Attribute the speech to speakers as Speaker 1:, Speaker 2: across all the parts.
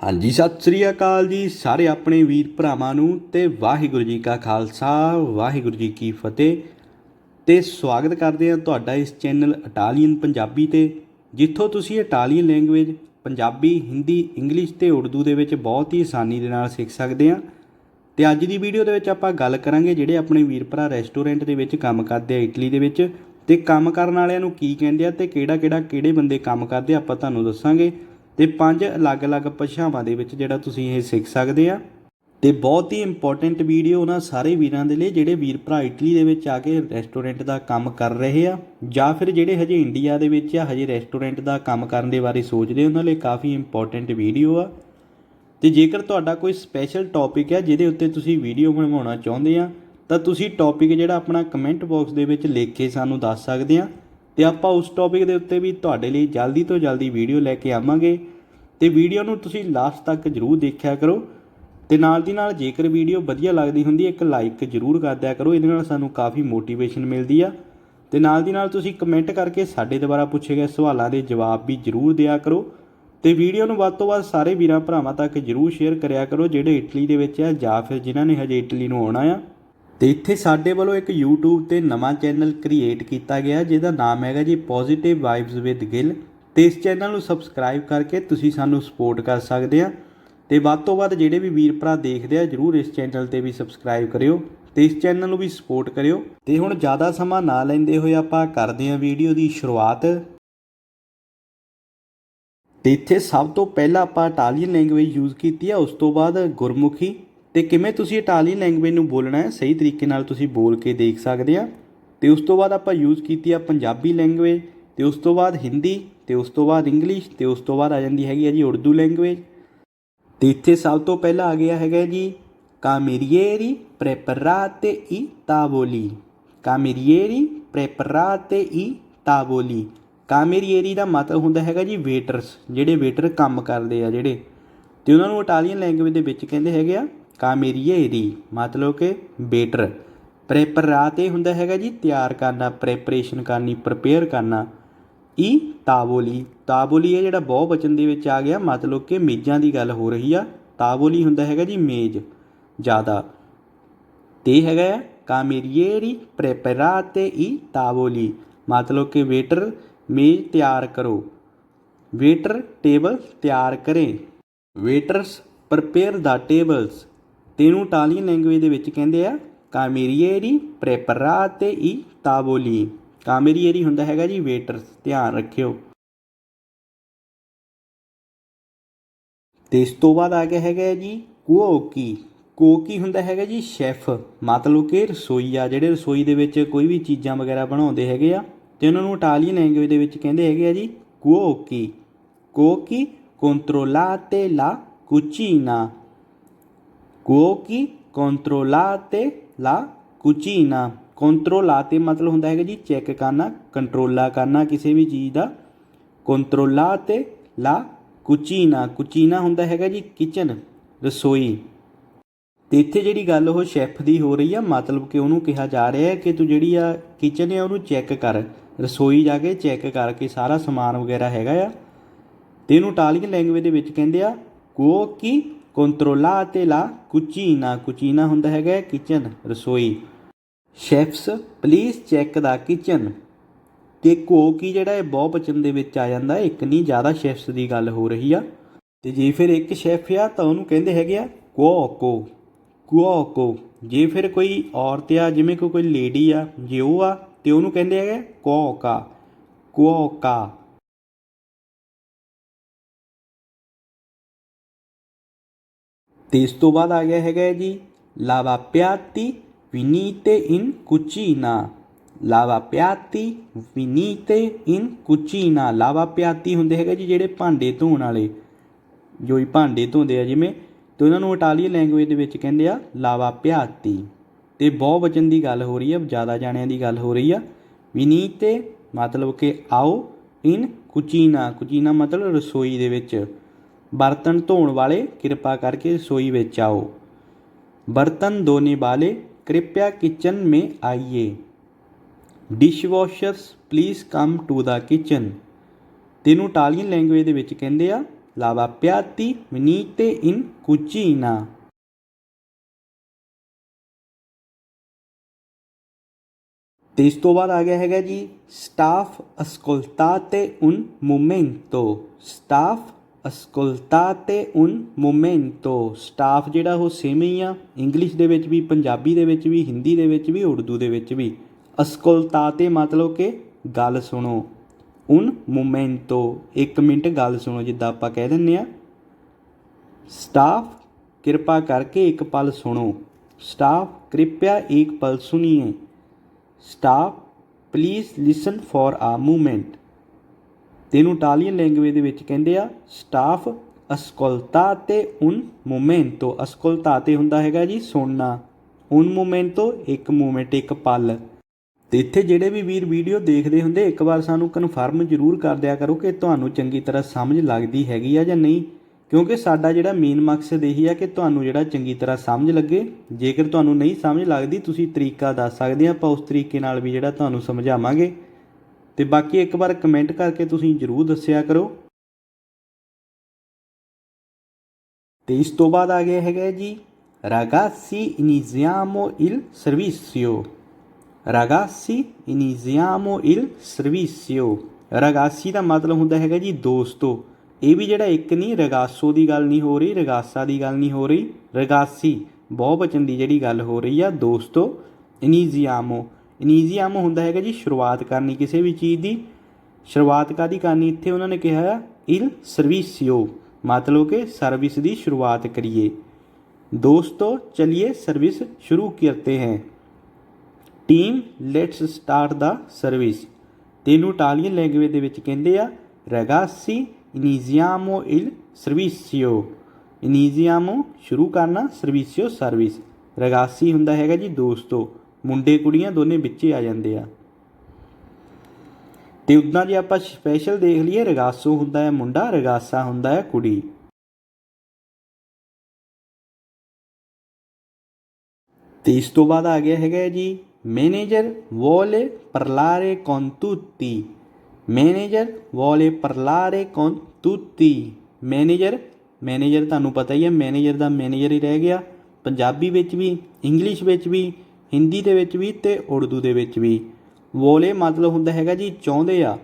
Speaker 1: ਹਾਂਜੀ, ਸਤਿ ਸ੍ਰੀ ਅਕਾਲ ਜੀ ਸਾਰੇ ਆਪਣੇ ਵੀਰ ਭਰਾਵਾਂ ਨੂੰ ਤੇ ਵਾਹਿਗੁਰੂ ਜੀ ਕਾ ਖਾਲਸਾ, ਵਾਹਿਗੁਰੂ ਜੀ ਕੀ ਫਤਿਹ। ਤੇ ਸਵਾਗਤ ਕਰਦੇ ਹਾਂ ਤੁਹਾਡਾ ਇਸ ਚੈਨਲ ਇਟਾਲੀਅਨ ਪੰਜਾਬੀ ਤੇ, ਜਿੱਥੋਂ ਤੁਸੀਂ Italian language, Punjabi, Hindi, English ਤੇ ਉਰਦੂ ਦੇ ਵਿੱਚ ਬਹੁਤ ਹੀ ਆਸਾਨੀ ਦੇ ਨਾਲ ਸਿੱਖ ਸਕਦੇ ਹਾਂ। ਤੇ ਅੱਜ ਦੀ ਵੀਡੀਓ ਦੇ ਵਿੱਚ ਆਪਾਂ ਗੱਲ ਕਰਾਂਗੇ ਜਿਹੜੇ ਆਪਣੇ ਵੀਰ ਭਰਾ ਰੈਸਟੋਰੈਂਟ ਦੇ ਵਿੱਚ ਕੰਮ ਕਰਦੇ ਆ ਇਟਲੀ ਦੇ ਵਿੱਚ। ਤੇ ਕੰਮ ਕਰਨ ਵਾਲਿਆਂ ਨੂੰ ਕੀ ਕਹਿੰਦੇ ਆ ਤੇ ਕਿਹੜਾ ਕਿਹੜਾ ਕਿਹੜੇ ਬੰਦੇ ਕੰਮ ਕਰਦੇ ਆ ਆਪਾਂ ਤੁਹਾਨੂੰ ਦੱਸਾਂਗੇ। ਤੇ ਪੰਜ ਅਲੱਗ-ਅਲੱਗ ਭਾਸ਼ਾਵਾਂ ਦੇ ਵਿੱਚ ਜਿਹੜਾ ਤੁਸੀਂ ਇਹ ਸਿੱਖ ਸਕਦੇ ਆ। ਤੇ ਬਹੁਤ ਹੀ ਇੰਪੋਰਟੈਂਟ ਵੀਡੀਓ ਉਹਨਾਂ ਸਾਰੇ ਵੀਰਾਂ ਦੇ ਲਈ ਜਿਹੜੇ ਵੀਰ ਭਰਾ ਇਟਲੀ ਦੇ ਵਿੱਚ ਆ ਕੇ ਰੈਸਟੋਰੈਂਟ ਦਾ ਕੰਮ ਕਰ ਰਹੇ ਆ ਜਾਂ ਫਿਰ ਜਿਹੜੇ ਹਜੇ ਇੰਡੀਆ ਦੇ ਵਿੱਚ ਆ, ਹਜੇ ਰੈਸਟੋਰੈਂਟ ਦਾ ਕੰਮ ਕਰਨ ਦੇ ਬਾਰੇ ਸੋਚਦੇ ਉਹਨਾਂ ਲਈ ਕਾਫੀ ਇੰਪੋਰਟੈਂਟ ਵੀਡੀਓ ਆ। ਤੇ ਜੇਕਰ ਤੁਹਾਡਾ ਕੋਈ ਸਪੈਸ਼ਲ ਟੌਪਿਕ ਹੈ ਜਿਹਦੇ ਉੱਤੇ ਤੁਸੀਂ ਵੀਡੀਓ ਬਣਵਾਉਣਾ ਚਾਹੁੰਦੇ ਆ, ਤਾਂ ਤੁਸੀਂ ਟੌਪਿਕ ਜਿਹੜਾ ਆਪਣਾ ਕਮੈਂਟ ਬਾਕਸ ਦੇ ਵਿੱਚ ਲਿਖ ਕੇ ਸਾਨੂੰ ਦੱਸ ਸਕਦੇ ਆ। ਤੇ ਆਪਾਂ ਉਸ ਟੌਪਿਕ ਦੇ ਉੱਤੇ ਵੀ ਤੁਹਾਡੇ ਲਈ ਜਲਦੀ ਤੋਂ ਜਲਦੀ ਵੀਡੀਓ ਲੈ ਕੇ ਆਵਾਂਗੇ। ਤੇ ਵੀਡੀਓ ਨੂੰ ਤੁਸੀਂ ਲਾਸਟ ਤੱਕ ਜਰੂਰ ਦੇਖਿਆ ਕਰੋ ਤੇ ਨਾਲ ਦੀ ਨਾਲ ਜੇਕਰ ਵੀਡੀਓ ਵਧੀਆ ਲੱਗਦੀ ਹੁੰਦੀ ਇੱਕ ਲਾਈਕ ਜਰੂਰ ਕਰ ਦਿਆ ਕਰੋ, ਇਹਦੇ ਨਾਲ ਸਾਨੂੰ ਕਾਫੀ ਮੋਟੀਵੇਸ਼ਨ ਮਿਲਦੀ ਆ। ਤੇ ਨਾਲ ਦੀ ਨਾਲ ਤੁਸੀਂ ਕਮੈਂਟ ਕਰਕੇ ਸਾਡੇ ਦੁਆਰਾ ਪੁੱਛੇ ਗਏ ਸਵਾਲਾਂ ਦੇ ਜਵਾਬ ਵੀ ਜਰੂਰ ਦਿਆ ਕਰੋ। ਤੇ ਵੀਡੀਓ ਨੂੰ ਵੱਧ ਤੋਂ ਵੱਧ ਸਾਰੇ ਵੀਰਾਂ ਭਰਾਵਾਂ ਤੱਕ ਜਰੂਰ ਸ਼ੇਅਰ ਕਰਿਆ ਕਰੋ, ਜਿਹੜੇ ਇਟਲੀ ਦੇ ਵਿੱਚ ਆ ਜਾਂ ਫਿਰ ਜਿਨ੍ਹਾਂ ਨੇ ਹਜੇ ਇਟਲੀ ਨੂੰ ਆਉਣਾ ਆ। ਤੇ ਇੱਥੇ ਸਾਡੇ ਵੱਲੋਂ ਇੱਕ YouTube ਤੇ ਨਵਾਂ ਚੈਨਲ ਕ੍ਰੀਏਟ ਕੀਤਾ ਗਿਆ, ਜਿਹਦਾ ਨਾਮ ਹੈਗਾ ਜੀ ਪੋਜ਼ਿਟਿਵ ਵਾਈਬਸ ਵਿਦ ਗਿਲ ਤੇ ਇਸ ਚੈਨਲ ਨੂੰ ਸਬਸਕ੍ਰਾਈਬ ਕਰਕੇ ਤੁਸੀਂ ਸਾਨੂੰ ਸਪੋਰਟ ਕਰ ਸਕਦੇ ਆ। ਤੇ ਵੱਧ ਤੋਂ ਵੱਧ ਜਿਹੜੇ ਵੀ ਵੀਰ ਭਰਾ ਦੇਖਦੇ ਆ, ਜਰੂਰ ਇਸ ਚੈਨਲ ਤੇ ਵੀ ਸਬਸਕ੍ਰਾਈਬ ਕਰਿਓ ਤੇ ਇਸ ਚੈਨਲ ਨੂੰ ਵੀ ਸਪੋਰਟ ਕਰਿਓ। ਤੇ ਹੁਣ ਜ਼ਿਆਦਾ ਸਮਾਂ ਨਾ ਲੈਂਦੇ ਹੋਏ ਆਪਾਂ ਕਰਦੇ ਆ ਵੀਡੀਓ ਦੀ ਸ਼ੁਰੂਆਤ। ਤੇ ਇੱਥੇ ਸਭ ਤੋਂ ਪਹਿਲਾਂ ਆਪਾਂ ਇਟਾਲੀਅਨ ਲੈਂਗੁਏਜ ਯੂਜ਼ ਕੀਤੀ ਆ, ਉਸ ਤੋਂ ਬਾਅਦ ਗੁਰਮੁਖੀ। ਤੇ ਕਿਵੇਂ ਤੁਸੀਂ ਇਟਾਲੀਅਨ ਲੈਂਗੁਏਜ ਨੂੰ ਬੋਲਣਾ ਹੈ, ਸਹੀ ਤਰੀਕੇ ਨਾਲ ਤੁਸੀਂ ਬੋਲ ਕੇ ਦੇਖ ਸਕਦੇ ਆ। ਤੇ ਉਸ ਤੋਂ ਬਾਅਦ ਆਪਾਂ ਯੂਜ਼ ਕੀਤੀ ਆ ਪੰਜਾਬੀ ਲੈਂਗੁਏਜ, ਤੇ ਉਸ ਤੋਂ ਬਾਅਦ ਹਿੰਦੀ। ਤੇ ਉਸ ਤੋਂ ਬਾਅਦ ਇੰਗਲਿਸ਼ ਤੇ ਉਸ ਤੋਂ ਬਾਅਦ ਆ ਜਾਂਦੀ ਹੈਗੀ ਹੈ ਜੀ ਉਰਦੂ ਲੈਂਗੁਏਜ ਤੇ ਇੱਥੇ ਸਭ ਤੋਂ ਪਹਿਲਾਂ ਆ ਗਿਆ ਹੈਗਾ ਜੀ ਕਾਮੇਰੀਏਰੀ ਪ੍ਰੈਪਰਾਤੇ ਈ ਤਾਵੋਲੀ। ਕਾਮੇਰੀਏਰੀ ਪ੍ਰੈਪਰਾਤੇ ਈ ਤਾਵੋਲੀ। ਕਾਮੇਰੀਏਰੀ ਦਾ ਮਤਲਬ ਹੁੰਦਾ ਹੈਗਾ ਜੀ ਵੇਟਰਸ ਜਿਹੜੇ ਵੇਟਰ ਕੰਮ ਕਰਦੇ ਆ ਜਿਹੜੇ। ਤੇ ਉਹਨਾਂ ਨੂੰ ਇਟਾਲੀਅਨ ਲੈਂਗੁਏਜ ਦੇ ਵਿੱਚ ਕਹਿੰਦੇ ਹੈਗੇ ਆ ਕਾਮੇਰੀਏਰੀ, ਮਤਲਬ ਕਿ ਵੇਟਰ ਪ੍ਰੈਪਰਾਤੇ ਹੁੰਦਾ ਹੈਗਾ ਜੀ ਤਿਆਰ ਕਰਨਾ ਪ੍ਰੈਪਰੇਸ਼ਨ ਕਰਨੀ ਪ੍ਰਪੇਅਰ ਕਰਨਾ। ਈ ਤਾਬੋਲੀ। ਤਾਬੋਲੀ ਇਹ ਜਿਹੜਾ ਬਹੁ ਵਚਨ ਦੇ ਵਿੱਚ ਆ ਗਿਆ, ਮਤਲਬ ਕਿ ਮੇਜ਼ਾਂ ਦੀ ਗੱਲ ਹੋ ਰਹੀ ਆ। ਤਾਵੋਲੀ ਹੁੰਦਾ ਹੈਗਾ ਜੀ ਮੇਜ਼, ਜ਼ਿਆਦਾ। ਤੇ ਹੈਗਾ ਆ, ਕਾਮੇਰੀਏਰੀ ਪ੍ਰੈਪਰਾਤੇ ਈ ਤਾਬੋਲੀ। ਮਤਲਬ ਕਿ ਵੇਟਰ, ਮੇਜ਼ ਤਿਆਰ ਕਰੋ। ਵੇਟਰ ਟੇਬਲ ਤਿਆਰ ਕਰੇ। Waiters prepare the tables. ਤੈਨੂੰ ਇਟਾਲੀਅਨ ਲੈਂਗੁਏਜ ਦੇ ਵਿੱਚ ਕਹਿੰਦੇ ਆ, ਕਾਮੇਰੀਏਰੀ ਪ੍ਰੈਪਰਾਤੇ ਈ ਤਾਬੋਲੀ। ਕਾਮੇਰੀਏਰੀ ਹੁੰਦਾ ਹੈਗਾ ਜੀ ਵੇਟਰਸ ਧਿਆਨ ਰੱਖਿਓ। ਤੇ ਇਸ ਤੋਂ ਬਾਅਦ ਆ ਗਿਆ ਹੈਗਾ ਜੀ ਕੁਓਕੀ ਕੋਕੀ ਹੁੰਦਾ ਹੈਗਾ ਜੀ, ਸ਼ੈਫ। ਮਤਲਬ ਕਿ ਰਸੋਈਆ ਜਿਹੜੇ ਰਸੋਈ ਦੇ ਵਿੱਚ ਕੋਈ ਵੀ ਚੀਜ਼ਾਂ ਵਗੈਰਾ ਬਣਾਉਂਦੇ ਹੈਗੇ ਆ, ਤੇ ਉਹਨਾਂ ਨੂੰ ਇਟਾਲੀਅਨ ਲੈਂਗੁਏਜ ਦੇ ਵਿੱਚ ਕਹਿੰਦੇ ਹੈਗੇ ਆ ਜੀ ਕੁਓਕੀ ਕੋਕੀ controllate la cucina ਕੁਓਕੀ ਲਾ ਕੁਚੀਨਾ cucina ਕੰਟਰੋਲਾਤੇ ਮਤਲਬ ਹੁੰਦਾ ਹੈਗਾ ਜੀ ਚੈੱਕ ਕਰਨਾ ਕੰਟਰੋਲਾ ਕਰਨਾ ਕਿਸੇ ਵੀ ਚੀਜ਼ ਦਾ। ਕੰਟਰੋਲਾਤੇ ਲਾ ਕੁਚੀਨਾ ਕੁਚੀਨਾ ਹੁੰਦਾ ਹੈਗਾ ਜੀ ਕਿਚਨ ਰਸੋਈ। ਤੇ ਇੱਥੇ ਜਿਹੜੀ ਗੱਲ ਉਹ ਸ਼ੈਫ ਦੀ ਹੋ ਰਹੀ ਆ, ਮਤਲਬ ਕਿ ਉਹਨੂੰ ਕਿਹਾ ਜਾ ਰਿਹਾ ਹੈ ਕਿ ਤੂੰ ਜਿਹੜੀ ਆ ਕਿਚਨ ਹੈ ਉਹਨੂੰ ਚੈੱਕ ਕਰ। ਰਸੋਈ ਜਾ ਕੇ ਚੈੱਕ ਕਰਕੇ ਸਾਰਾ ਸਮਾਨ ਵਗੈਰਾ ਹੈਗਾ ਆ। ਤੇ ਇਹਨੂੰ ਇਟਾਲੀਅਨ ਲੈਂਗੁਏਜ ਦੇ ਵਿੱਚ ਕਹਿੰਦੇ ਆ ਕੁਓਕੀ ਕੰਟਰੋਲਾਤੇ ਲਾ ਕੁਚੀਨਾ। ਕੁਚੀਨਾ ਹੁੰਦਾ ਹੈਗਾ ਕਿਚਨ ਰਸੋਈ। Chefs please check the kitchen ਤੇ ਕੁਓਕੀ ਜਿਹੜਾ ਇਹ ਬਹੁ ਬਚਨ ਦੇ ਵਿੱਚ ਆ ਜਾਂਦਾ, ਇੱਕ ਨਹੀਂ, ਜ਼ਿਆਦਾ ਸ਼ੈਫਸ ਦੀ ਗੱਲ ਹੋ ਰਹੀ ਆ। ਤੇ ਜੇ ਫਿਰ ਇੱਕ ਸ਼ੈਫ ਆ, ਤਾਂ ਉਹਨੂੰ ਕਹਿੰਦੇ ਹੈਗੇ ਆ ਕੁਓਕੋ ਕੁਓਕੋ ਜੇ ਫਿਰ ਕੋਈ ਔਰਤ ਆ, ਜਿਵੇਂ ਕੋਈ ਕੋਈ ਲੇਡੀ ਆ, ਜੇ ਉਹ ਆ, ਤੇ ਉਹਨੂੰ ਕਹਿੰਦੇ ਹੈਗੇ ਕੁਓਕਾ ਕੁਓਕਾ ਤੇ ਇਸ ਤੋਂ ਬਾਅਦ ਆ ਗਿਆ ਹੈਗਾ ਜੀ, ਲਾਵਾ ਪਿਆਤੀ ਵਿਨੀਤੇ ਇਨ ਕੁਚੀਨਾ ਲਾਵਾ ਪਿਆਤੀ ਵਿਨੀਤੇ ਇਨ ਕੁਚੀਨਾ ਲਾਵਾ ਪਿਆਤੀ ਹੁੰਦੇ ਹੈਗੇ ਜੀ ਜਿਹੜੇ ਭਾਂਡੇ ਧੋਣ ਵਾਲੇ। ਜੋ ਹੀ ਭਾਂਡੇ ਧੋਂਦੇ ਆ ਜਿਵੇਂ, ਤੇ ਉਹਨਾਂ ਨੂੰ ਇਟਾਲੀਅਨ ਲੈਂਗੁਏਜ ਦੇ ਵਿੱਚ ਕਹਿੰਦੇ ਆ ਲਾਵਾ ਪਿਆਤੀ ਤੇ ਬਹੁਵਚਨ ਦੀ ਗੱਲ ਹੋ ਰਹੀ ਆ, ਜ਼ਿਆਦਾ ਜਾਣਿਆਂ ਦੀ ਗੱਲ ਹੋ ਰਹੀ ਆ। ਵਿਨੀਤੇ ਮਤਲਬ ਕਿ ਆਓ ਇਨ ਕੁਚੀਨਾ ਕੁਚੀਨਾ ਮਤਲਬ ਰਸੋਈ ਦੇ ਵਿੱਚ। ਬਰਤਨ ਧੋਣ ਵਾਲੇ, ਕਿਰਪਾ ਕਰਕੇ ਰਸੋਈ ਵਿੱਚ ਆਓ। ਬਰਤਨ ਧੋਣੇ ਵਾਲੇ कृपया किचन में आइए dishwashers please come to the kitchen ਤੈਨੂੰ ਇਟਾਲੀਅਨ ਲੈਂਗੁਏਜ ਦੇ ਵਿੱਚ ਕਹਿੰਦੇ ਆ ਲਾਵਾ ਪਿਆਤੀ ਵਨੀਤੇ ਇਨ ਕੁਚੀਨਾ ਤੇ ਇਸ ਤੋਂ ਬਾਅਦ ਆ ਗਿਆ ਹੈਗਾ ਜੀ staff ascoltate un momento staff ਅਸਕੁਲਤਾ ਉਨ ਮੋਮੈਂਟੋ ਸਟਾਫ ਜਿਹੜਾ ਉਹ ਸੇਮ ਹੀ ਆ ਇੰਗਲਿਸ਼ ਦੇ ਵਿੱਚ ਵੀ, ਪੰਜਾਬੀ ਦੇ ਵਿੱਚ ਵੀ ਹਿੰਦੀ ਦੇ ਵਿੱਚ ਵੀ ਉਰਦੂ ਦੇ ਵਿੱਚ ਵੀ। ਅਸਕੁਲਤਾ ਮਤਲਬ ਕਿ ਗੱਲ ਸੁਣੋ। ਉਨ ਮੋਮੈਂਟੋ ਇੱਕ ਮਿੰਟ ਗੱਲ ਸੁਣੋ, ਜਿੱਦਾਂ ਆਪਾਂ ਕਹਿ ਦਿੰਨੇ ਆ। ਸਟਾਫ ਕਿਰਪਾ ਕਰਕੇ ਇੱਕ ਪਲ ਸੁਣੋ। ਸਟਾਫ कृपया ਇੱਕ ਪਲ ਸੁਣੀਏ। Staff please listen for a moment moment ਤੈਨੂੰ ਇਟਾਲੀਅਨ ਲੈਂਗੁਏਜ ਦੇ ਵਿੱਚ ਕਹਿੰਦੇ ਆ ਸਟਾਫ ascoltate un momento. 'ਤੇ ਹੁੰਦਾ ਹੈਗਾ ਜੀ ਸੁਣਨਾ। Un momento, ਇੱਕ ਮੂਮੈਂਟ ਇੱਕ ਪਲ। ਤੇ ਇੱਥੇ ਜਿਹੜੇ ਵੀ ਵੀਰ ਵੀਡੀਓ ਦੇਖਦੇ ਹੁੰਦੇ, ਇੱਕ ਵਾਰ ਸਾਨੂੰ ਕਨਫਰਮ ਜ਼ਰੂਰ ਕਰ ਦਿਆ ਕਰੋ ਕਿ ਤੁਹਾਨੂੰ ਚੰਗੀ ਤਰ੍ਹਾਂ ਸਮਝ ਲੱਗਦੀ ਹੈਗੀ ਆ ਜਾਂ ਨਹੀਂ। ਕਿਉਂਕਿ ਸਾਡਾ ਜਿਹੜਾ ਮੇਨ ਮਕਸਦ ਇਹੀ ਆ ਕਿ ਤੁਹਾਨੂੰ ਜਿਹੜਾ ਚੰਗੀ ਤਰ੍ਹਾਂ ਸਮਝ ਲੱਗੇ। ਜੇਕਰ ਤੁਹਾਨੂੰ ਨਹੀਂ ਸਮਝ ਲੱਗਦੀ, ਤੁਸੀਂ ਤਰੀਕਾ ਦੱਸ ਸਕਦੇ ਆ, ਆਪਾਂ ਉਸ ਤਰੀਕੇ ਨਾਲ ਵੀ ਜਿਹੜਾ ਤੁਹਾਨੂੰ ਸਮਝਾਵਾਂਗੇ। ਤੇ ਬਾਕੀ ਇੱਕ ਵਾਰ ਕਮੈਂਟ ਕਰਕੇ ਤੁਸੀਂ ਜਰੂਰ ਦੱਸਿਆ ਕਰੋ। ਤੇ ਇਸ ਤੋਂ ਬਾਅਦ ਆ ਗਿਆ ਹੈਗਾ ਜੀ ਰਾਗਾਸੀ ਇਨੀਜ਼ਿਆਮੋ ਇਲ ਸਰਵਿਸਿਓ। ਰਾਗਾਸੀ ਇਨੀਜ਼ਿਆਮੋ ਇਲ ਸਰਵਿਸਿਓ। ragazzi ਦਾ ਮਤਲਬ ਹੁੰਦਾ ਹੈਗਾ ਜੀ ਦੋਸਤੋ। ਇਹ ਵੀ ਜਿਹੜਾ ਇੱਕ ਨਹੀਂ, ਰਗਾਸੋ ਦੀ ਗੱਲ ਨਹੀਂ ਹੋ ਰਹੀ, ਰਗਾਸਾ ਦੀ ਗੱਲ ਨਹੀਂ ਹੋ ਰਹੀ। ਰਗਾਸੀ ਬਹੁਵਚਨ ਦੀ ਜਿਹੜੀ ਗੱਲ ਹੋ ਰਹੀ ਆ ਦੋਸਤੋ, ਇਨੀਜ਼ਿਆਮੋ। ਇਨੀਜ਼ੀਆਮੋ ਹੁੰਦਾ ਹੈਗਾ ਜੀ ਸ਼ੁਰੂਆਤ ਕਰਨੀ ਕਿਸੇ ਵੀ ਚੀਜ਼ ਦੀ। ਸ਼ੁਰੂਆਤ ਕਾਦੀ ਕਰਨੀ? ਇੱਥੇ ਉਹਨਾਂ ਨੇ ਕਿਹਾ ਇਲ ਸਰਵਿਸਿਓ। ਮਤਲਬ ਕਿ ਸਰਵਿਸ ਦੀ ਸ਼ੁਰੂਆਤ ਕਰੀਏ। ਦੋਸਤੋ, ਚਲਿਏ ਸਰਵਿਸ ਸ਼ੁਰੂ ਕਰਤੇ ਹੈ। Team let's start the service ਤੈਨੂੰ ਇਟਾਲੀਅਨ ਲੈਂਗੁਏਜ ਦੇ ਵਿੱਚ ਕਹਿੰਦੇ ਆ, ਰਗਾਸੀ ਇਨੀਜ਼ੀਆਮੋ ਇਲ ਸਰਵਿਸਿਓ। ਇਨੀਜ਼ੀਆਮੋ ਸ਼ੁਰੂ ਕਰਨਾ ਸਰਵਿਸਿਓ ਸਰਵਿਸ। ਰਗਾਸੀ ਹੁੰਦਾ ਹੈਗਾ ਜੀ ਦੋਸਤੋ। ਮੁੰਡੇ ਕੁੜੀਆਂ ਦੋਨੇ ਵਿੱਚੇ ਆ ਜਾਂਦੇ ਆ। ਤੇ ਉਦਾਂ ਜੇ ਆਪਾਂ ਸਪੈਸ਼ਲ ਦੇਖ ਲਈਏ, ਰਗਾਸੋ ਹੁੰਦਾ ਹੈ ਮੁੰਡਾ, ਰਗਾਸਾ ਹੁੰਦਾ ਹੈ ਕੁੜੀ। ਤੇ ਇਸ ਤੋਂ ਬਾਅਦ ਆ ਗਿਆ ਹੈਗਾ ਜੀ, ਮੈਨੇਜਰ ਵੋਲੇ ਪਰਲਾਰੇ con tutti ਮੈਨੇਜਰ ਵੋਲੇ ਪਰਲਾਰੇ con tutti ਮੈਨੇਜਰ ਮੈਨੇਜਰ ਤੁਹਾਨੂੰ ਪਤਾ ਹੀ ਹੈ, ਮੈਨੇਜਰ ਦਾ ਮੈਨੇਜਰ ਹੀ ਰਹਿ ਗਿਆ। ਪੰਜਾਬੀ ਵਿੱਚ ਵੀ, ਇੰਗਲਿਸ਼ ਵਿੱਚ ਵੀ ਹਿੰਦੀ ਦੇ ਵਿੱਚ ਵੀ ਤੇ ਉਰਦੂ ਦੇ ਵਿੱਚ ਵੀ ਵੋਲੇ ਮਤਲਬ ਹੁੰਦਾ ਹੈਗਾ ਜੀ ਚਾਹੁੰਦੇ ਆ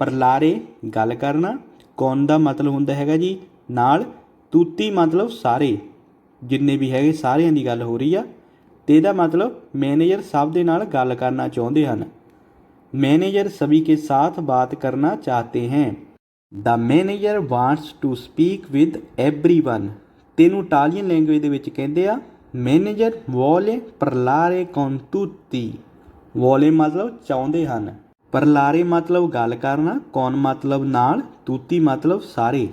Speaker 1: ਪਰਲਾਰੇ ਗੱਲ ਕਰਨਾ ਕੌਣ ਦਾ ਮਤਲਬ ਹੁੰਦਾ ਹੈਗਾ ਜੀ ਨਾਲ ਤੂਤੀ ਮਤਲਬ ਸਾਰੇ ਜਿੰਨੇ ਵੀ ਹੈਗੇ ਸਾਰਿਆਂ ਦੀ ਗੱਲ ਹੋ ਰਹੀ ਆ ਤੇ ਇਹਦਾ ਮਤਲਬ ਮੈਨੇਜਰ ਸਭ ਦੇ ਨਾਲ ਗੱਲ ਕਰਨਾ ਚਾਹੁੰਦੇ ਹਨ मैनेजर सभी के साथ बात करना चाहते हैं the manager wants to speak with everyone ਤੈਨੂੰ ਇਟਾਲੀਅਨ ਲੈਂਗੁਏਜ ਦੇ ਵਿੱਚ ਕਹਿੰਦੇ ਆ ਮੈਨੇਜਰ ਵੋਲੇ ਪਰਲਾਰੇ con tutti ਵੋਲੇ ਮਤਲਬ ਚਾਹੁੰਦੇ ਹਨ। ਪਰਲਾਰੇ ਮਤਲਬ ਗੱਲ ਕਰਨਾ ਕੌਣ ਮਤਲਬ ਨਾਲ? ਤੂਤੀ ਮਤਲਬ ਸਾਰੇ।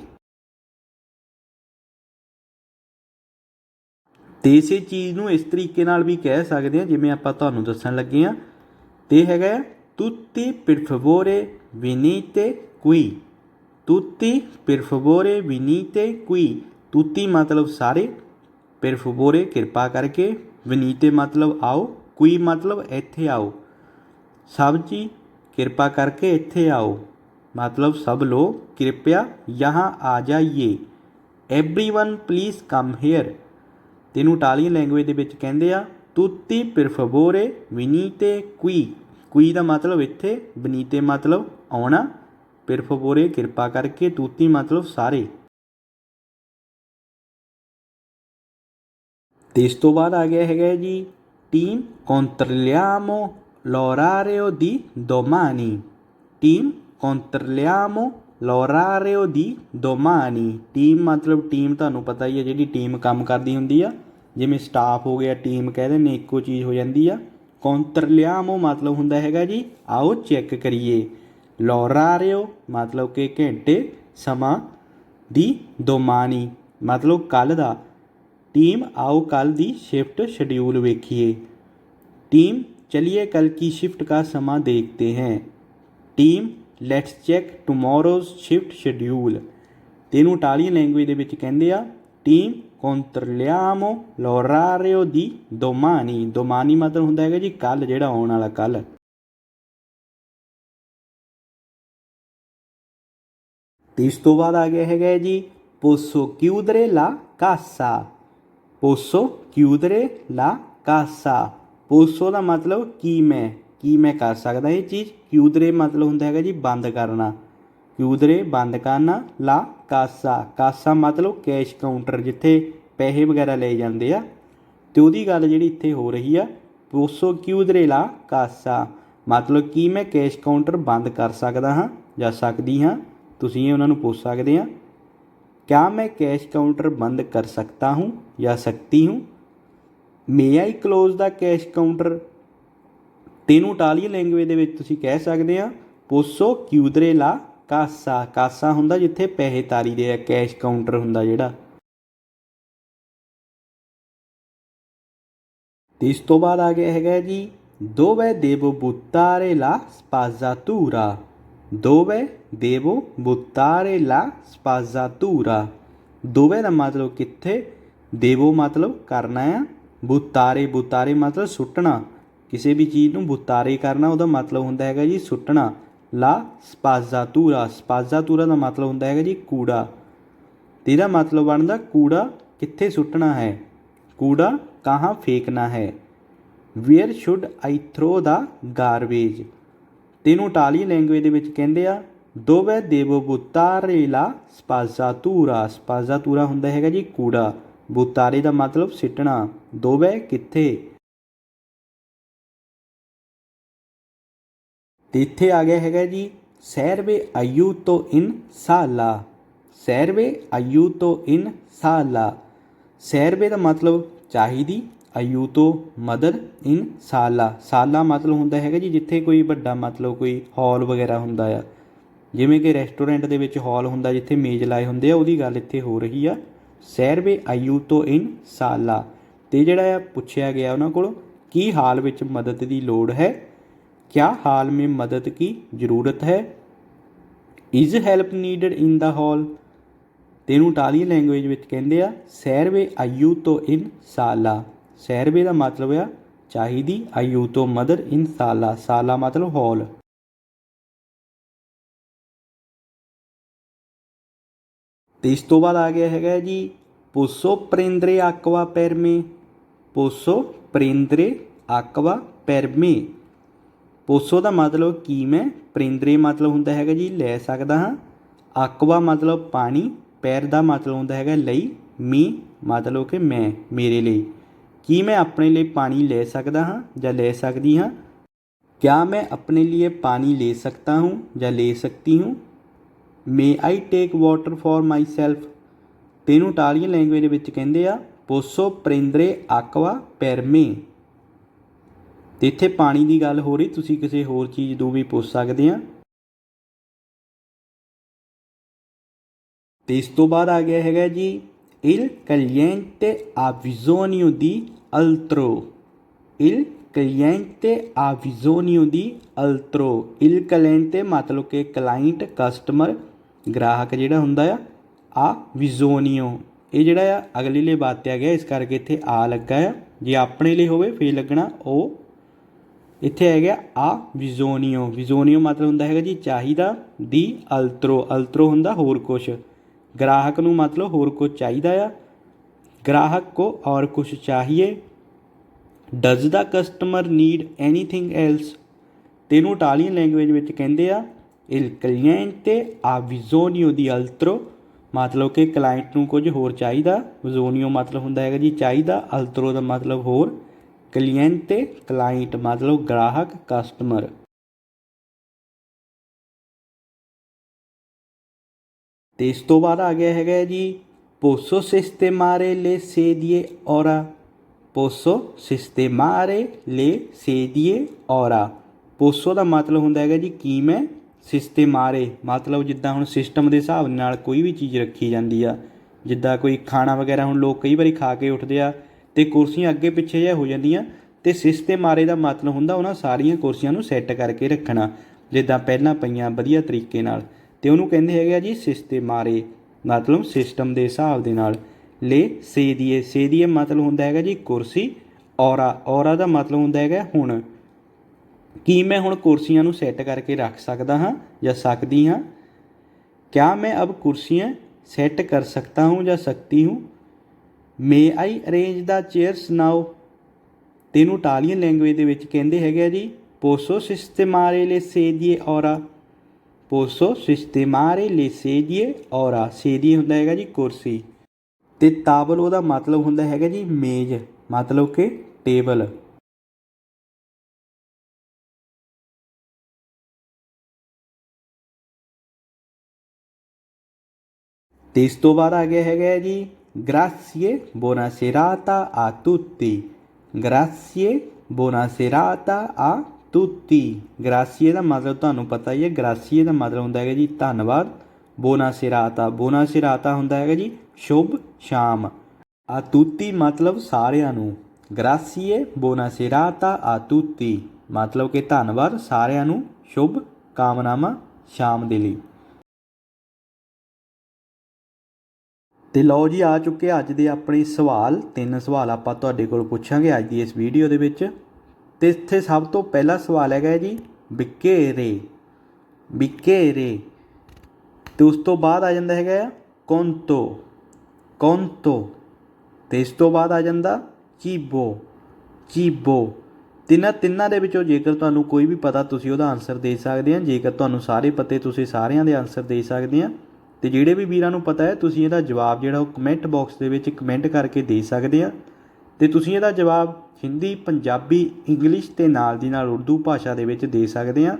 Speaker 1: ਤੇ ਇਸੇ ਚੀਜ਼ ਨੂੰ ਇਸ ਤਰੀਕੇ ਨਾਲ ਵੀ ਕਹਿ ਸਕਦੇ ਹਾਂ ਜਿਵੇਂ ਆਪਾਂ ਤੁਹਾਨੂੰ ਦੱਸਣ ਲੱਗੇ ਆ ਤੇ ਹੈਗਾ ਹੈ, tutti per favore venite qui tutti per favore venite qui tutti ਮਤਲਬ ਸਾਰੇ। Per favore ਕਿਰਪਾ ਕਰਕੇ venite ਮਤਲਬ ਆਓ qui ਮਤਲਬ ਇੱਥੇ ਆਓ। ਸਭ ਜੀ ਕਿਰਪਾ ਕਰਕੇ ਇੱਥੇ ਆਓ। ਮਤਲਬ ਸਭ ਲੋਗ ਕਿਰਪਿਆ यहाँ ਆ ਜਾਈਏ। Everyone please come here ਤੈਨੂੰ ਇਟਾਲੀਅਨ ਲੈਂਗੁਏਜ ਦੇ ਵਿੱਚ ਕਹਿੰਦੇ ਆ, ਤੁੱਤੀ per favore venite ਕੁਈ। qui ਦਾ ਮਤਲਬ ਇੱਥੇ venite ਮਤਲਬ ਆਉਣਾ। per favore ਕਿਰਪਾ ਕਰਕੇ ਤੁੱਤੀ ਮਤਲਬ ਸਾਰੇ। ਤੇ ਇਸ ਤੋਂ ਬਾਅਦ ਆ ਗਿਆ ਹੈਗਾ ਜੀ team controlliamo l'orario di domani team controlliamo l'orario di domani team ਮਤਲਬ ਟੀਮ ਤੁਹਾਨੂੰ ਪਤਾ ਹੀ ਹੈ ਜਿਹੜੀ ਟੀਮ ਕੰਮ ਕਰਦੀ ਹੁੰਦੀ ਆ। ਜਿਵੇਂ ਸਟਾਫ ਹੋ ਗਿਆ, ਟੀਮ ਕਹਿੰਦੇ ਨੇ ਇੱਕੋ ਚੀਜ਼ ਹੋ ਜਾਂਦੀ ਆ। controlliamo ਮਤਲਬ ਹੁੰਦਾ ਹੈਗਾ ਜੀ, ਆਓ ਚੈੱਕ ਕਰੀਏ। l'orario ਮਤਲਬ ਕਿ ਘੰਟੇ ਸਮਾਂ ਦੀ domani ਮਤਲਬ ਕੱਲ ਦਾ टीम आओ कल ਦੀ शिफ्ट शेड्यूल ਵੇਖੀਏ टीम चलिए कल की शिफ्ट का समा देखते हैं team let's check tomorrow's shift schedule ਤੈਨੂੰ ਇਟਾਲੀਅਨ ਲੈਂਗੁਏਜ ਦੇ ਵਿੱਚ ਕਹਿੰਦੇ ਆ team controlliamo l'orario di domani domani ਮਤਲਬ ਹੁੰਦਾ ਹੈਗਾ ਜੀ ਕੱਲ ਜਿਹੜਾ ਆਉਣ ਵਾਲਾ ਕੱਲ ਤੇ ਇਸ ਤੋਂ ਬਾਅਦ ਆ ਗਿਆ ਹੈਗਾ ਜੀ posso chiudere la casa posso chiudere la casa. Posso ਦਾ ਮਤਲਬ ਕੀ ਮੈਂ ਕੀ ਮੈਂ ਕਰ ਸਕਦਾ ਇਹ ਚੀਜ਼? Chiudere ਮਤਲਬ ਹੁੰਦਾ ਹੈਗਾ ਜੀ ਬੰਦ ਕਰਨਾ। Chiudere, ਬੰਦ ਕਰਨਾ la casa casa ਮਤਲਬ ਕੈਸ਼ ਕਾਊਂਟਰ ਜਿੱਥੇ ਪੈਸੇ ਵਗੈਰਾ ਲਏ ਜਾਂਦੇ ਆ। ਤੇ ਉਹਦੀ ਗੱਲ ਜਿਹੜੀ ਇੱਥੇ ਹੋ ਰਹੀ ਆ, posso chiudere la casa ਮਤਲਬ ਕੀ ਮੈਂ ਕੈਸ਼ ਕਾਊਂਟਰ ਬੰਦ ਕਰ ਸਕਦਾ ਹਾਂ ਜਾਂ ਸਕਦੀ ਹਾਂ? ਤੁਸੀਂ ਇਹ ਉਹਨਾਂ ਨੂੰ ਪੁੱਛ ਸਕਦੇ ਆ। क्या मैं कैश काउंटर बंद कर सकता हूँ या सकती हूँ may I close the cash counter ਤੈਨੂੰ ਇਟਾਲੀਅਨ ਲੈਂਗੁਏਜ ਦੇ ਵਿੱਚ ਤੁਸੀਂ ਕਹਿ ਸਕਦੇ ਆ ਪੋਸੋ ਕਿਊਦਰੇ ਲਾ ਕਾਸਾ ਕਾਸਾ ਹੁੰਦਾ ਜਿੱਥੇ ਪੈਸੇ ਤਾਰੀ ਦੇ ਆ ਕੈਸ਼ ਕਾਊਂਟਰ ਹੁੰਦਾ ਜਿਹੜਾ ਤੇ ਇਸ ਤੋਂ ਬਾਅਦ ਆ ਗਿਆ ਹੈਗਾ ਜੀ ਦੋਵੇ ਦੇਵੋ ਬੁੱਤਾਰੇ ਲਾ ਸਪਾਜ਼ਾਤੂਰਾ ਦੋਵੇ ਦੇਵੋ ਬੁੱਤਾਰੇ ਲਾ ਸਪਾਜ਼ਾਤੂਰਾ ਦੋਵੇ ਦਾ ਮਤਲਬ ਕਿੱਥੇ ਦੇਵੋ ਮਤਲਬ ਕਰਨਾ ਆ ਬੁੱਤਾਰੇ ਬੁਤਾਰੇ ਮਤਲਬ ਸੁੱਟਣਾ ਕਿਸੇ ਵੀ ਚੀਜ਼ ਨੂੰ ਬੁਤਾਰੇ ਕਰਨਾ ਉਹਦਾ ਮਤਲਬ ਹੁੰਦਾ ਹੈਗਾ ਜੀ ਸੁੱਟਣਾ ਲਾ ਸਪਾਜ਼ਾਤੂਰਾ ਸਪਾਜ਼ਾਤੂਰਾ ਦਾ ਮਤਲਬ ਹੁੰਦਾ ਹੈਗਾ ਜੀ ਕੂੜਾ ਤੇ ਇਹਦਾ ਮਤਲਬ ਬਣਦਾ ਕੂੜਾ ਕਿੱਥੇ ਸੁੱਟਣਾ ਹੈ ਕੂੜਾ ਕਹਾਂ ਫੇਕਣਾ ਹੈ where should I throw the garbage ਤੈਨੂੰ ਇਟਾਲੀਅਨ ਲੈਂਗੁਏਜ ਦੇ ਵਿੱਚ ਕਹਿੰਦੇ ਆ, ਦੋਵੇ ਦੇਵੋ ਬੁਤਾਰੇ ਲਾ ਸਪਾਜ਼ਾਤੂਰਾ। ਸਪਾਜ਼ਾਤੂਰਾ ਹੁੰਦਾ ਹੈਗਾ ਜੀ ਕੂੜਾ। ਬੁਤਾਰੇ ਦਾ ਮਤਲਬ ਸਿੱਟਣਾ। ਦੋਵੇ ਕਿੱਥੇ? ਤੇ ਇੱਥੇ ਆ ਗਿਆ ਹੈਗਾ ਜੀ, ਸੈਰਵੇ ਆਯੂਤੋ ਇਨ ਸਾਲਾ। ਸੈਰਵੇ ਆਯੂ ਤੋਂ ਇਨ ਸਾਲਾ। ਸੈਰਵੇ ਦਾ ਮਤਲਬ ਚਾਹੀਦੀ ਆਯੂਤੋ ਮਦਦ ਇਨ ਸਾਲਾ ਸਾਲਾ ਮਤਲਬ ਹੁੰਦਾ ਹੈਗਾ ਜੀ ਜਿੱਥੇ ਕੋਈ ਵੱਡਾ ਮਤਲਬ ਕੋਈ ਹਾਲ ਵਗੈਰਾ ਹੁੰਦਾ ਆ। ਜਿਵੇਂ ਕਿ ਰੈਸਟੋਰੈਂਟ ਦੇ ਵਿੱਚ ਹਾਲ ਹੁੰਦਾ ਜਿੱਥੇ ਮੇਜ਼ ਲਾਏ ਹੁੰਦੇ ਆ, ਉਹਦੀ ਗੱਲ ਇੱਥੇ ਹੋ ਰਹੀ ਆ। ਸੈਰਵੇ ਆਯੂਤੋ ਇਨ ਸਾਲਾ ਤੇ ਜਿਹੜਾ ਆ ਪੁੱਛਿਆ ਗਿਆ ਉਹਨਾਂ ਕੋਲ, ਕੀ ਹਾਲ ਵਿੱਚ ਮਦਦ ਦੀ ਲੋੜ ਹੈ? ਕਿਆ ਹਾਲ ਮੇਂ ਮਦਦ ਕੀ ਜ਼ਰੂਰਤ ਹੈ? Is help needed in the hall ਤੈਨੂੰ ਇਟਾਲੀਅਨ ਲੈਂਗੁਏਜ ਵਿੱਚ ਕਹਿੰਦੇ ਆ ਸੈਰਵੇ ਆਯੂਤੋ ਇਨ ਸਾਲਾ ਸੈਰਵੇ ਦਾ ਮਤਲਬ ਆ, ਚਾਹੀਦੀ ਆਯੂਤੋ ਮਦਰ ਇਨ ਸਾਲਾ ਸਾਲਾ ਮਤਲਬ ਹਾਲ। ਤੇ ਇਸ ਤੋਂ ਬਾਅਦ ਆ ਗਿਆ ਹੈਗਾ ਜੀ, ਪੋਸੋ ਪ੍ਰਿੰਦਰੇ ਆਕਵਾ ਪੈਰਮੇ। ਪੋਸੋ ਪ੍ਰਿੰਦਰੇ ਆਕਵਾ ਪੈਰਮੇ। ਪੋਸੋ ਦਾ ਮਤਲਬ ਕੀ ਮੈਂ? ਪ੍ਰਿੰਦਰੇ ਮਤਲਬ ਹੁੰਦਾ ਹੈਗਾ ਜੀ, ਲੈ ਸਕਦਾ ਹਾਂ। ਆਕਵਾ ਮਤਲਬ ਪਾਣੀ, ਪੈਰ ਦਾ ਮਤਲਬ ਹੁੰਦਾ ਹੈਗਾ ਲਈ ਮੀ ਮਤਲਬ ਕਿ ਮੈਂ, ਮੇਰੇ ਲਈ। ਕੀ ਮੈਂ ਆਪਣੇ ਲਈ ਪਾਣੀ ਲੈ ਸਕਦਾ ਹਾਂ ਜਾਂ ਲੈ ਸਕਦੀ ਹਾਂ क्या मैं अपने लिए पानी ले सकता हूँ या ले सकती हूँ may I take water for myself ਤੈਨੂੰ ਇਟਾਲੀਅਨ ਲੈਂਗੁਏਜ ਦੇ ਵਿੱਚ ਕਹਿੰਦੇ ਆ ਪੋਸੋ ਪ੍ਰਿੰਦਰੇ ਆਕਵਾ ਪੈਰਮੇ ਤੇ ਇੱਥੇ ਪਾਣੀ ਦੀ ਗੱਲ ਹੋ ਰਹੀ ਤੁਸੀਂ ਕਿਸੇ ਹੋਰ ਚੀਜ਼ ਤੋਂ ਵੀ ਪੁੱਛ ਸਕਦੇ ਆ ਤੇ ਇਸ ਤੋਂ ਬਾਅਦ ਆ ਗਿਆ ਹੈਗਾ ਜੀ il cliente ha bisogno di altro. Il cliente ha bisogno di altro. Il cliente ਮਤਲਬ ਕਿ ਕਲਾਇੰਟ ਕਸਟਮਰ ਗ੍ਰਾਹਕ ਜਿਹੜਾ ਹੁੰਦਾ ਆ ਆ ਵਿਜ਼ੋਨੀਓ ਇਹ ਜਿਹੜਾ ਆ ਅਗਲੇ ਲਈ ਵਾਤਿਆ ਗਿਆ ਇਸ ਕਰਕੇ ਇੱਥੇ ਆ ਲੱਗਾ ਆ ਜੇ ਆਪਣੇ ਲਈ ਹੋਵੇ ਫੇਰ ਲੱਗਣਾ ਉਹ ਇੱਥੇ ਆ ਗਿਆ ਆ ਵਿਜ਼ੋਨੀਓ ਵਿਜ਼ੋਨੀਓ ਮਤਲਬ ਹੁੰਦਾ ਹੈਗਾ ਜੀ ਚਾਹੀਦਾ ਦੀ ਅਲਤਰੋ ਅਲਤਰੋ ਹੁੰਦਾ ਹੋਰ ਕੁਝ ਗ੍ਰਾਹਕ ਨੂੰ ਮਤਲਬ ਹੋਰ ਕੁਝ ਚਾਹੀਦਾ ਆ ग्राहक को और कुछ चाहिए does the customer need anything else ਤੈਨੂੰ ਇਟਾਲੀਅਨ ਲੈਂਗੁਏਜ ਵਿੱਚ ਕਹਿੰਦੇ ਆ il cliente ha bisogno di altro ਮਤਲਬ ਕਿ ਕਲਾਇੰਟ ਨੂੰ ਕੁਝ ਹੋਰ ਚਾਹੀਦਾ ਵਿਜ਼ੋਨੀਓ ਮਤਲਬ ਹੁੰਦਾ ਹੈਗਾ ਜੀ ਚਾਹੀਦਾ ਅਲਤਰੋ ਦਾ ਮਤਲਬ ਹੋਰ ਕਲੀਐਂਟੇ ਕਲਾਇੰਟ ਮਤਲਬ ਗ੍ਰਾਹਕ ਕਸਟਮਰ ਤੇ ਇਸ ਤੋਂ ਬਾਅਦ ਆ ਗਿਆ ਹੈਗਾ ਜੀ posso sistemare le sedie ora. Posso sistemare le sedie ora. Posso ਦਾ ਮਤਲਬ ਹੁੰਦਾ ਹੈਗਾ ਜੀ ਕੀ ਮੈਂ ਸਿਸਟੇਮਾਰੇ ਮਤਲਬ ਜਿੱਦਾਂ ਹੁਣ ਸਿਸਟਮ ਦੇ ਹਿਸਾਬ ਨਾਲ ਕੋਈ ਵੀ ਚੀਜ਼ ਰੱਖੀ ਜਾਂਦੀ ਆ। ਜਿੱਦਾਂ ਕੋਈ ਖਾਣਾ ਵਗੈਰਾ ਹੁਣ ਲੋਕ ਕਈ ਵਾਰੀ ਖਾ ਕੇ ਉੱਠਦੇ ਆ ਤੇ ਕੁਰਸੀਆਂ ਅੱਗੇ ਪਿੱਛੇ ਜਿਹਾ ਹੋ ਜਾਂਦੀਆਂ ਤੇ ਸਿਸਟੇਮਾਰੇ ਦਾ ਮਤਲਬ ਹੁੰਦਾ ਉਹਨਾਂ ਸਾਰੀਆਂ ਕੁਰਸੀਆਂ ਨੂੰ ਸੈੱਟ ਕਰਕੇ ਰੱਖਣਾ। ਜਿੱਦਾਂ ਪਹਿਲਾਂ ਪਈਆਂ ਵਧੀਆ ਤਰੀਕੇ ਨਾਲ। ਤੇ ਉਹਨੂੰ ਕਹਿੰਦੇ ਹੈਗੇ ਆ ਜੀ ਸਿਸਟੇਮਾਰੇ ਮਤਲਬ ਸਿਸਟਮ ਦੇ ਹਿਸਾਬ ਦੇ ਨਾਲ ਲੈ ਸੇਦੀਏ ਸੇਦੀਏ ਮਤਲਬ ਹੁੰਦਾ ਹੈਗਾ ਜੀ ਕੁਰਸੀ ਔਰਾ ਔਰਾ ਦਾ ਮਤਲਬ ਹੁੰਦਾ ਹੈਗਾ ਹੁਣ ਕੀ ਮੈਂ ਹੁਣ ਕੁਰਸੀਆਂ ਨੂੰ ਸੈੱਟ ਕਰਕੇ ਰੱਖ ਸਕਦਾ ਹਾਂ ਜਾਂ ਸਕਦੀ ਹਾਂ ਕਿਆ ਮੈਂ ਅਬ ਕੁਰਸੀਆਂ सेट कर सकता हूँ ਜਾਂ ਸਕਤੀ ਹੂੰ ਮੇ ਆਈ ਅਰੇਂਜ ਦਾ ਚੇਅਰਸ ਨਾਓ ਤੈਨੂੰ ਇਟਾਲੀਅਨ ਲੈਂਗੁਏਜ ਦੇ ਵਿੱਚ ਕਹਿੰਦੇ ਹੈਗੇ ਆ ਜੀ ਪੋਸੋ ਸਿਸਟਮਾਰੇ ਲੈ ਸੇਡੀਏ ਔਰਾ ਪੋਸੋ ਸਿਸਟਮਾਰੇ ਲੈ ਸੇਡੀਏ ਔਰਾ ਸੇਡੀਏ ਹੁੰਦਾ ਹੈਗਾ ਜੀ ਕੁਰਸੀ। ਤੇ ਤਾਬਲ ਉਹਦਾ ਮਤਲਬ ਹੁੰਦਾ ਹੈਗਾ ਜੀ ਮੇਜ਼, ਮਤਲਬ ਕਿ ਟੇਬਲ। ਤੇ ਇਸ ਤੋਂ ਬਾਅਦ ਆ ਗਿਆ ਹੈਗਾ ਜੀ, ਗ੍ਰਾਸੀਏ ਬੋਨਾ ਸੇਰਾਤਾ ਆ ਤੁੱਤੀ। ਗ੍ਰਾਸੀਏ ਬੋਨਾ ਸੇਰਾਤਾ ਆ ਤੁੱਤੀ ਗ੍ਰਾਸੀਏ ਦਾ ਮਤਲਬ ਤੁਹਾਨੂੰ ਪਤਾ ਹੀ ਹੈ, ਗ੍ਰਾਸੀਏ ਦਾ ਮਤਲਬ ਹੁੰਦਾ ਹੈਗਾ ਜੀ ਧੰਨਵਾਦ ਬੋਨਾ ਸੇਰਾਤਾ ਬੋਨਾ ਸੇਰਾਤਾ ਹੁੰਦਾ ਹੈਗਾ ਜੀ ਸ਼ੁਭ ਸ਼ਾਮ। ਆਤੂਤੀ ਮਤਲਬ ਸਾਰਿਆਂ ਨੂੰ, ਗ੍ਰਾਸੀਏ ਬੋਨਾ ਸੇਰਾਤਾ ਆ ਮਤਲਬ ਕਿ ਧੰਨਵਾਦ ਸਾਰਿਆਂ ਨੂੰ, ਸ਼ੁਭ ਕਾਮਨਾਵਾਂ ਸ਼ਾਮ ਦੇ ਲਈ। ਤੇ ਲਓ ਜੀ ਆ ਚੁੱਕੇ ਅੱਜ ਦੇ ਆਪਣੇ ਸਵਾਲ, ਤਿੰਨ ਸਵਾਲ ਆਪਾਂ ਤੁਹਾਡੇ ਕੋਲ ਪੁੱਛਾਂਗੇ ਅੱਜ ਦੀ ਇਸ ਵੀਡੀਓ ਦੇ ਵਿੱਚ। ਅਤੇ ਇੱਥੇ ਸਭ ਤੋਂ ਪਹਿਲਾ ਸਵਾਲ ਹੈਗਾ ਹੈ ਜੀ ਵਿਕੇਰੇ ਵਿਕੇਰੇ ਅਤੇ ਉਸ ਤੋਂ ਬਾਅਦ ਆ ਜਾਂਦਾ ਹੈਗਾ ਆ ਕੋਂਤੋ ਕੋਂਤੋ ਤੇ ਇਸ ਤੋਂ ਬਾਅਦ ਆ ਜਾਂਦਾ ਚੀਬੋ ਚੀਬੋ। ਤਿੰਨਾਂ ਤਿੰਨਾਂ ਦੇ ਵਿੱਚੋਂ ਜੇਕਰ ਤੁਹਾਨੂੰ ਕੋਈ ਵੀ ਪਤਾ, ਤੁਸੀਂ ਉਹਦਾ ਆਨਸਰ ਦੇ ਸਕਦੇ ਆ। ਜੇਕਰ ਤੁਹਾਨੂੰ ਸਾਰੇ ਪਤੇ ਤੁਸੀਂ ਸਾਰਿਆਂ ਦੇ ਆਨਸਰ ਦੇ ਸਕਦੇ ਆ। ਤੇ ਜਿਹੜੇ ਵੀ ਵੀਰਾਂ ਨੂੰ ਪਤਾ ਹੈ, ਤੁਸੀਂ ਇਹਦਾ ਜਵਾਬ ਜਿਹੜਾ ਉਹ ਕਮੈਂਟ ਬਾਕਸ ਦੇ ਵਿੱਚ ਕਮੈਂਟ ਕਰਕੇ ਦੇ ਸਕਦੇ ਆ। ਅਤੇ ਤੁਸੀਂ ਇਹਦਾ ਜਵਾਬ ਹਿੰਦੀ, ਪੰਜਾਬੀ, ਇੰਗਲਿਸ਼ ਅਤੇ ਨਾਲ ਦੀ ਨਾਲ ਉਰਦੂ ਭਾਸ਼ਾ ਦੇ ਵਿੱਚ ਦੇ ਸਕਦੇ ਹਾਂ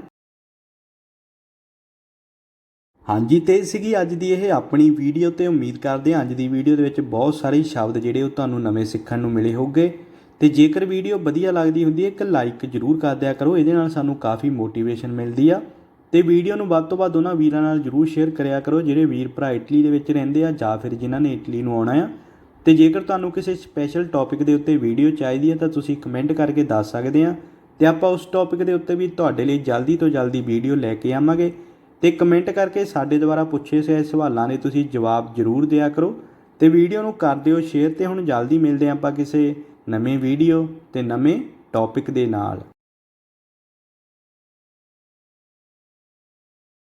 Speaker 1: ਹਾਂਜੀ, ਤੇ ਸੀਗੀ ਅੱਜ ਦੀ ਇਹ ਆਪਣੀ ਵੀਡੀਓ ਤੇ ਉਮੀਦ ਕਰਦੇ ਹਾਂ ਅੱਜ ਦੀ ਵੀਡੀਓ ਦੇ ਵਿੱਚ ਬਹੁਤ ਸਾਰੇ ਸ਼ਬਦ ਜਿਹੜੇ ਉਹ ਤੁਹਾਨੂੰ ਨਵੇਂ ਸਿੱਖਣ ਨੂੰ ਮਿਲੇ ਹੋਗੇ ਤੇ ਜੇਕਰ ਵੀਡੀਓ ਵਧੀਆ ਲੱਗਦੀ ਹੁੰਦੀ ਹੈ, ਇੱਕ ਲਾਈਕ ਜ਼ਰੂਰ ਕਰ ਦਿਆ ਕਰੋ, ਇਹਦੇ ਨਾਲ ਸਾਨੂੰ ਕਾਫੀ ਮੋਟੀਵੇਸ਼ਨ ਮਿਲਦੀ ਆ। ਤੇ ਵੀਡੀਓ ਨੂੰ ਵੱਧ ਤੋਂ ਵੱਧ ਉਹਨਾਂ ਵੀਰਾਂ ਨਾਲ ਜ਼ਰੂਰ ਸ਼ੇਅਰ ਕਰਿਆ ਕਰੋ, ਜਿਹੜੇ ਵੀਰ ਭਰਾ ਇਟਲੀ ਦੇ ਵਿੱਚ ਰਹਿੰਦੇ ਆ ਜਾਂ ਫਿਰ ਜਿਨ੍ਹਾਂ ਨੇ ਇਟਲੀ ਨੂੰ ਆਉਣਾ ਆ। ਤੇ ਜੇਕਰ ਤੁਹਾਨੂੰ ਕਿਸੇ ਸਪੈਸ਼ਲ ਟੌਪਿਕ ਦੇ ਉੱਤੇ ਵੀਡੀਓ ਚਾਹੀਦੀ ਹੈ ਤਾਂ ਤੁਸੀਂ ਕਮੈਂਟ ਕਰਕੇ ਦੱਸ ਸਕਦੇ ਆ ਤੇ ਆਪਾਂ ਉਸ ਟੌਪਿਕ ਦੇ ਉੱਤੇ ਵੀ ਤੁਹਾਡੇ ਲਈ ਜਲਦੀ ਤੋਂ ਜਲਦੀ ਵੀਡੀਓ ਲੈ ਕੇ ਆਵਾਂਗੇ ਤੇ ਕਮੈਂਟ ਕਰਕੇ ਸਾਡੇ ਦੁਆਰਾ ਪੁੱਛੇ ਹੋਏ ਸਵਾਲਾਂ ਦੇ ਤੁਸੀਂ ਜਵਾਬ ਜ਼ਰੂਰ ਦਿਆ ਕਰੋ ਤੇ ਵੀਡੀਓ ਨੂੰ ਕਰ ਦਿਓ ਸ਼ੇਅਰ ਤੇ ਹੁਣ ਜਲਦੀ ਮਿਲਦੇ ਹਾਂ ਆਪਾਂ ਕਿਸੇ ਨਵੇਂ ਵੀਡੀਓ ਤੇ ਨਵੇਂ ਟੌਪਿਕ ਦੇ ਨਾਲ।